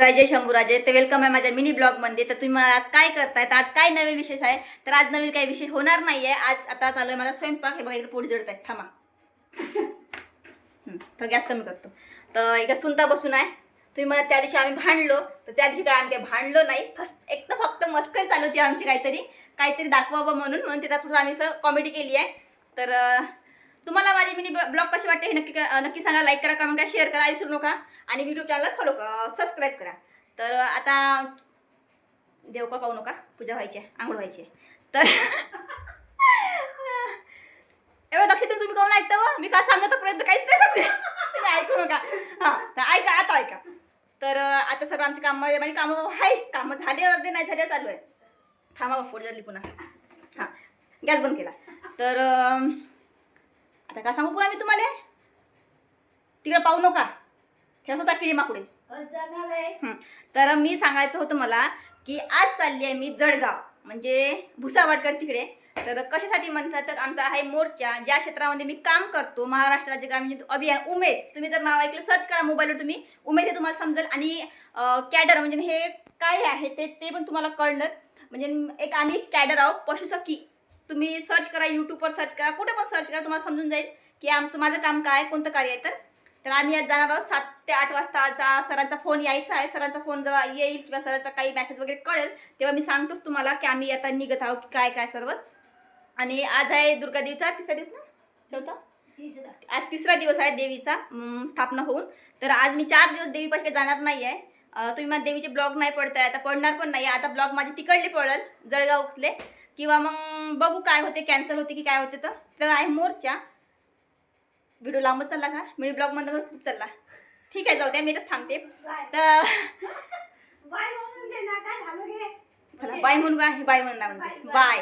राजे शंभूराजे तर वेलकम आहे माझ्या मिनी ब्लॉगमध्ये तर तुम्ही मला आज काय करताय तर आज काय नवीन विशेष आहे? तर आज नवीन काही विशेष होणार नाही आहे आज आता चालू आहे माझा स्वयंपाक. हे बघा इकडे पोट जडत आहे थांबा तर गॅस कमी करतो. तर इकडे सुनता बसून आहे. तुम्ही मला त्या दिवशी आम्ही भांडलो. तर त्या दिवशी काय आम्ही काही भांडलो नाही. फक्त एक तर फक्त मस्करी चालू होती आमची काहीतरी. काहीतरी दाखवावं म्हणून. म्हणून त्याच्यात थोडं आम्ही असं कॉमेडी केली आहे. तर तुम्हाला माझी मिनी ब्लॉग कशी वाटते हे नक्की नक्की सांगा लाईक करा कमेंट करा शेअर करा विसरू नका. आणि यूट्यूब चॅनलला फॉलो सबस्क्राईब करा तर आता देवका पाहू नका पूजा व्हायची आहे आंघोळ व्हायची तर एवढं लक्ष देऊन तुम्ही कोण ऐकता व? हो? मी का सांगत प्रयत्न काहीच नाही तुम्ही ऐकू नका. हां तर ऐका आता ऐका. तर आता सर्व आमची कामं माझी कामं आहे कामं झाले अर्धे नाही झाले चालू आहे. थांबा बा, पोट पुन्हा. हां गॅस बंद केला. तर आता काय सांगू पुन्हा मी तुम्हाला? तिकडे पाहू नका. ठेवसा किडी माकुडे. तर मी सांगायचं होतं मला की आज चालली आहे मी जळगाव म्हणजे भुसावडकर तिकडे. तर कशासाठी म्हणतात तर आमचा आहे मोर्चा ज्या क्षेत्रामध्ये मी काम करतो महाराष्ट्र राज्य ग्रामीण अभियान उमेद. तुम्ही जर नाव ऐकलं सर्च करा मोबाईलवर तुम्ही. उमेद हे तुम्हाला समजेल आणि कॅडर म्हणजे हे काय आहे ते ते पण तुम्हाला कळणार. म्हणजे एक आम्ही कॅडर आहोत पशुसखी. तुम्ही सर्च करा यूट्यूबवर सर्च करा कुठे पण सर्च करा तुम्हाला समजून जाईल की आमचं माझं काम काय कोणतं कार्य आहे तर. तर आम्ही आज जाणार आहोत सात ते आठ वाजता. आजचा सरांचा फोन यायचा आहे. सरांचा फोन जेव्हा येईल किंवा सरांचा काही मेसेज वगैरे कळेल तेव्हा मी सांगतोच तुम्हाला की आम्ही आता निघत आहोत की काय काय सर्व. आणि आज आहे दुर्गा देवीचा तिसरा दिवस ना? चौथा? आज तिसरा दिवस आहे देवीचा स्थापना होऊन. तर आज मी चार दिवस देवीपाशी जाणार नाही आहे तुम्ही मला देवीचे ब्लॉग नाही पडताय आता पडणार पण नाही. आता ब्लॉग माझे तिकडले पडेल जळगावले किंवा मग बघू काय होते कॅन्सल होते की काय होते तर. तर आहे मोर्चा. व्हिडिओ लांबच चालला का? मी ब्लॉगमध्ये पण खूप चालला ठीक आहे जाऊ द्या मी इथंच थांबते. तर चला बाय म्हणून बाय म्हणून बाय.